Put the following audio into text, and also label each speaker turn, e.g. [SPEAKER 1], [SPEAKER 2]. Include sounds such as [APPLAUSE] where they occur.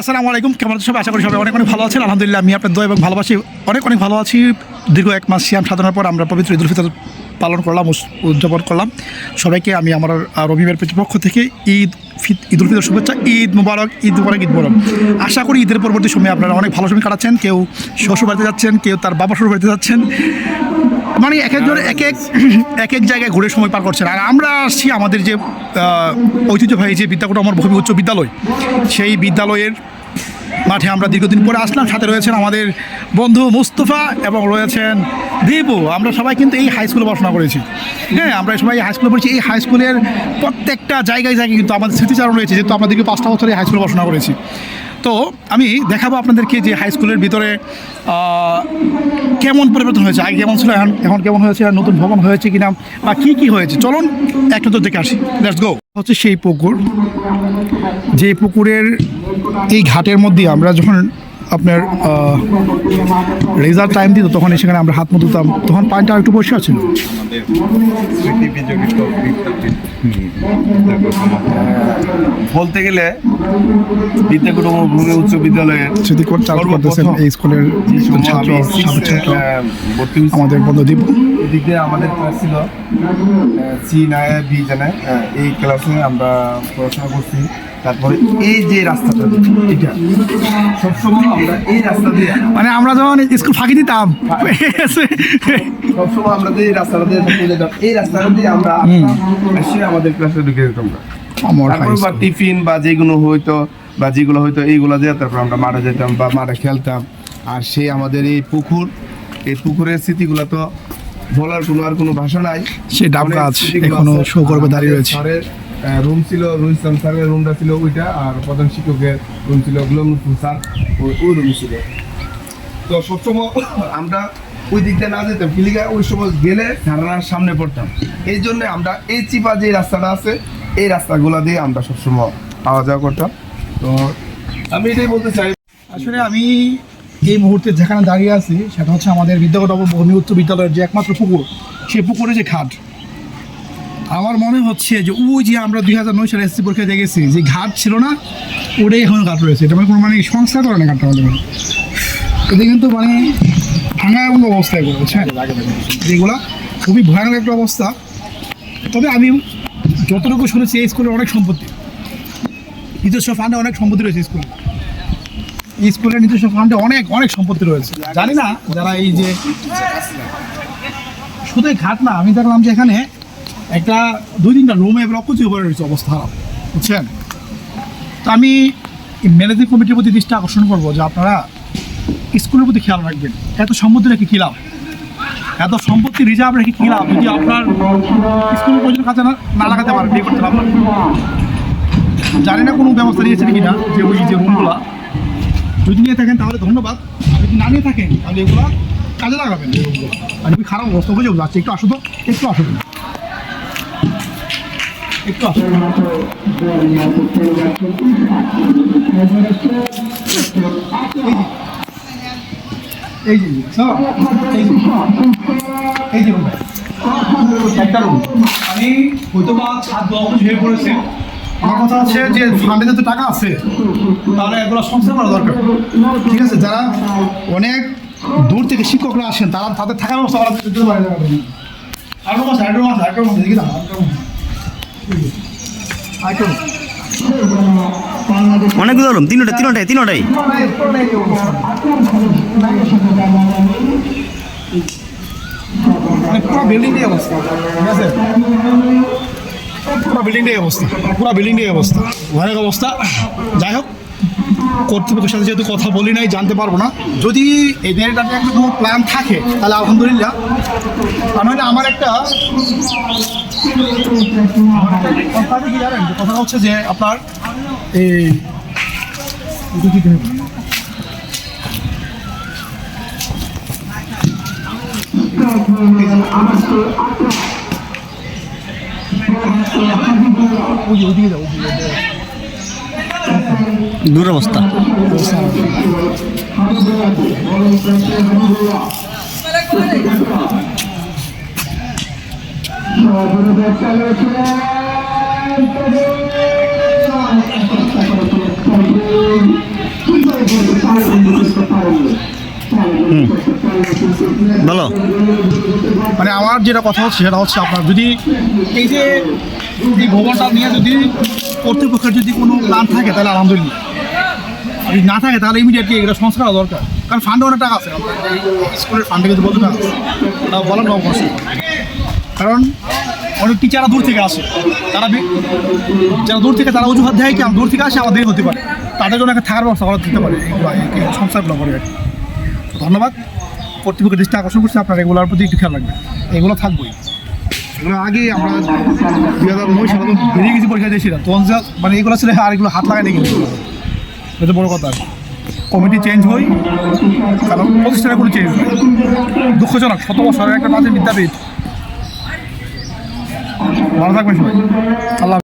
[SPEAKER 1] আসসালামু আলাইকুম, কেমন সবাই? আশা করি সবাই অনেক অনেক ভালো আছেন। আলহামদুলিল্লাহ, আমি আপনার দোয়া এবং ভালোবাসি অনেক অনেক ভালো আছি। দীর্ঘ এক মাস সিয়াম সাধনার পর আমরা পবিত্র ঈদুল ফিতর পালন করলাম উদযাপন করলাম। সবাইকে আমি আমার রবিবার পক্ষ থেকে ঈদ ফিত ঈদুল ফিতর শুভেচ্ছা, ঈদ মুবারক ঈদ মুবারক ঈদ মুবারক। আশা করি ঈদের পরবর্তী সময়ে আপনারা অনেক ভালো সময় কাটাচ্ছেন। কেউ শ্বশুর বাড়িতে যাচ্ছেন, কেউ তার বাবা শ্বশুর বাড়িতে যাচ্ছেন। মানে এক একজন এক এক [CLEARS THROAT] এক এক জায়গায় ঘুরে সময় পার করছেন। আর আমরা আসছি আমাদের যে ঐতিহ্যবাহী যে বিদ্যাকুট আমার ভূমি উচ্চ বিদ্যালয় সেই বিদ্যালয়ের মাঠে আমরা দীর্ঘদিন পরে আসলাম। সাথে রয়েছেন আমাদের বন্ধু মুস্তফা এবং রয়েছেন দীপু। আমরা সবাই কিন্তু এই হাই স্কুলে পড়াশোনা করেছি। হ্যাঁ আমরা সবাই হাই স্কুলে পড়েছি। এই হাই স্কুলের প্রত্যেকটা জায়গায় জায়গায় কিন্তু আমাদের স্মৃতিচারণ রয়েছে। যেহেতু আমরা দীর্ঘ পাঁচটা বছর এই হাই স্কুলে পড়াশোনা করেছি। তো আমি দেখাবো আপনাদেরকে যে হাই স্কুলের ভিতরে কেমন পরিবর্তন হয়েছে, আগে কেমন ছিল, এখন কেমন হয়েছে, আর নতুন ভবন হয়েছে কিনা, বা কী কী হয়েছে। চলুন এক নজর দেখে আসি। লেটস গো হচ্ছে সেই পুকুর, যে পুকুরের এই ঘাটের মধ্যে আমরা যখন আপনার রেজাল্ট টাইম দিত তখন সেখানে আমরা হাত মুখ ধুতাম তখন পানিটা একটু বসে ছিল
[SPEAKER 2] আমাদের স্মৃতি বিজড়িত বিদ্যাপীঠ দেখো, বলতে গেলে বিদ্যাকুট ভূমি উচ্চ বিদ্যালয়ের
[SPEAKER 1] কোট চালু করতেছেন এই স্কুলের ছাত্র আমাদের বন্ধু দীপ
[SPEAKER 2] এদিক আমাদের ক্লাস ছিল সি নায় বি জানে এই ক্লাসে আমরা পড়াশোনা করছি। তারপরে এই যে রাস্তাটা এটা। সবসময় আমরা এই রাস্তা দিয়ে
[SPEAKER 1] মানে আমরা যখন স্কুল ফাঁকি দিতাম।
[SPEAKER 2] সবসময় আমরা এই রাস্তাটা দিয়ে যেতাম এই রাস্তাটা দিয়ে আমরা এসে আমাদের ক্লাসে ঢুকে যেতাম তারপর বা টিফিন বা যেগুলো হইতো বা যেগুলো হইতো এইগুলো দিয়ে তারপর আমরা মারা যেতাম বা মাঠে খেলতাম। আর সেই আমাদের এই পুকুর এই পুকুরের স্মৃতিগুলো তো বলার কোনো আর কোনো ভাষা নাই।
[SPEAKER 1] সেই ডাব গাছ এখনও
[SPEAKER 2] আছে।
[SPEAKER 1] শো করবে দাঁড়িয়ে রয়েছে।
[SPEAKER 2] রুম ছিল রুল ইসলাম স্যারের রুমটা ছিল ওইটা, আর প্রধান শিক্ষকের রুম ছিল গুলাম স্যার ওই ওই রুম ছিল। তো সবসময় আমরা ওই দিকটা না যেতাম কিলিগা ওই সময় গেলে ধারণার সামনে পড়তাম। এই জন্য আমরা এই চিপা যে রাস্তাটা আছে, এই রাস্তাগুলো দিয়ে আমরা সবসময় আওয়া যাওয়া করতাম। তো আমি এটাই বলতে চাই।
[SPEAKER 1] আসলে আমি এই মুহূর্তে যেখানে দাঁড়িয়ে আছি, সেটা হচ্ছে আমাদের বিদ্যাগত ভূমি উচ্চ বিদ্যালয়ের যে একমাত্র পুকুর, সেই পুকুরে যে ঘাট আমার মনে হচ্ছে যে ওই যে আমরা দুই হাজার নয় সালে এসসি পরীক্ষায় দেখেছি, যে ঘাট ছিল না, ওটাই এখন ঘাট রয়েছে। এটা মানে কোনো মানে সংস্কার করে না ঘাটটা আমাদের এটা কিন্তু মানে ভাঙা এমন অবস্থায় করে বুঝছেন যেগুলা খুবই ভয়ানক একটা অবস্থা। তবে আমি যতটুকু শুনেছি, এই স্কুলের অনেক সম্পত্তি। নিজস্ব ফান্ডে অনেক সম্পত্তি রয়েছে স্কুলে। এই স্কুলের নিজস্ব ফান্ডে অনেক অনেক সম্পত্তি রয়েছে। জানি না যারা এই যে শুধু ঘাট না, আমি দেখলাম যে এখানে একটা দুই তিনটা রুমে রকচি হয়ে রয়েছে, অবস্থা খারাপ। বুঝছেন? তো আমি ম্যানেজিং কমিটির প্রতি দৃষ্টি আকর্ষণ করব যে আপনারা স্কুলের প্রতি খেয়াল রাখবেন। এত সম্পত্তি রেখে কী লাভ? এত সম্পত্তি রিজার্ভ রেখে কী লাভ? যদি আপনার স্কুলের প্রয়োজন কাজে না না লাগাতে পারেন, বিয়ে করতে পারবেন জানি না কোনো ব্যবস্থা নিয়েছেন কিনা যে ওই যে রুমগুলো যদি নিয়ে থাকেন তাহলে ধন্যবাদ। যদি না নিয়ে থাকেন, তাহলে এগুলো কাজে লাগাবেন আর যদি খারাপ অবস্থা হয়ে যাচ্ছে, একটু আসো একটু আসো তো। যে আমি হয়তো বা হয়ে পড়েছে আমার কথা হচ্ছে যদি টাকা আছে তাহলে এগুলো সংস্কার করা দরকার ঠিক আছে যারা অনেক দূর থেকে শিক্ষকরা আসেন তারা তাদের থাকার ব্যবস্থা করা দিতে পারে না আরেকটা মাস আরেকটা মাস আরেকটা মাস দেখি না আরেকটা মাস আরেকটা মাস
[SPEAKER 3] অনেকগুলো রুম তিনটা তিনটাই তিনটাই।
[SPEAKER 1] পুরো বিল্ডিংটাই অবস্থা। ঠিক পুরো বিল্ডিংটাই অবস্থা। পুরো বিল্ডিংটাই অবস্থা। অনেক অবস্থা। যাই হোক কর্তৃপক্ষের সাথে যেহেতু কথা বলি নাই, জানতে পারব না। যদি এদের একটা একটা কোনো প্ল্যান থাকে, তাহলে আলহামদুলিল্লাহ। আর নাহলে আমার একটা কথা হচ্ছে যে আপনার এই এটা কি দেখবেন? ওই যে ওইদিকে যাও, ওইদিকে
[SPEAKER 3] দুরবস্থা। বলো।
[SPEAKER 1] মানে আমার যেটা কথা হচ্ছে সেটা হচ্ছে আপনার যদি এই যে এই ভবনটা নিয়ে যদি কর্তৃপক্ষের যদি কোনো প্ল্যান থাকে তাহলে আলহামদুলিল্লাহ। যদি না থাকে তাহলে ইমিডিয়েটলি এগুলো সংস্কার হওয়া দরকার। কারণ ফান্ডে অনেক টাকা আছে। স্কুলের ফান্ডে কিন্তু বলতে টাকা আছে বলার নব কারণ অনেক টিচাররা দূর থেকে আসে। তারা যারা দূর থেকে তারা অজুহাত দেয় কি দূর থেকে আসে, আমার দেরি হতে পারে। তাদের জন্য একটা থাকার ব্যবস্থা করা দিতে পারে। সংস্থাগুলো করে। তো ধন্যবাদ। কর্তৃপক্ষের দৃষ্টি আকর্ষণ করছে। আপনার এগুলোর প্রতি একটু খেয়াল রাখবেন। এগুলো থাকবেই। এগুলো আগে আমরা দুই হাজার নয় সালে তো বেরিয়ে গেছি পরীক্ষা দিয়েছিলাম তখন মানে এগুলো ছিল আর এগুলো হাত লাগাই গেছিল এটা বড় কথা। কমিটি চেঞ্জ হই, কারণ প্রতিষ্ঠানে কোনো চেঞ্জ হয় দুঃখজনক, শত বছরের একটা মাঝে বিদ্যাপীঠ। ভালো থাকবেন সবাই। আল্লাহ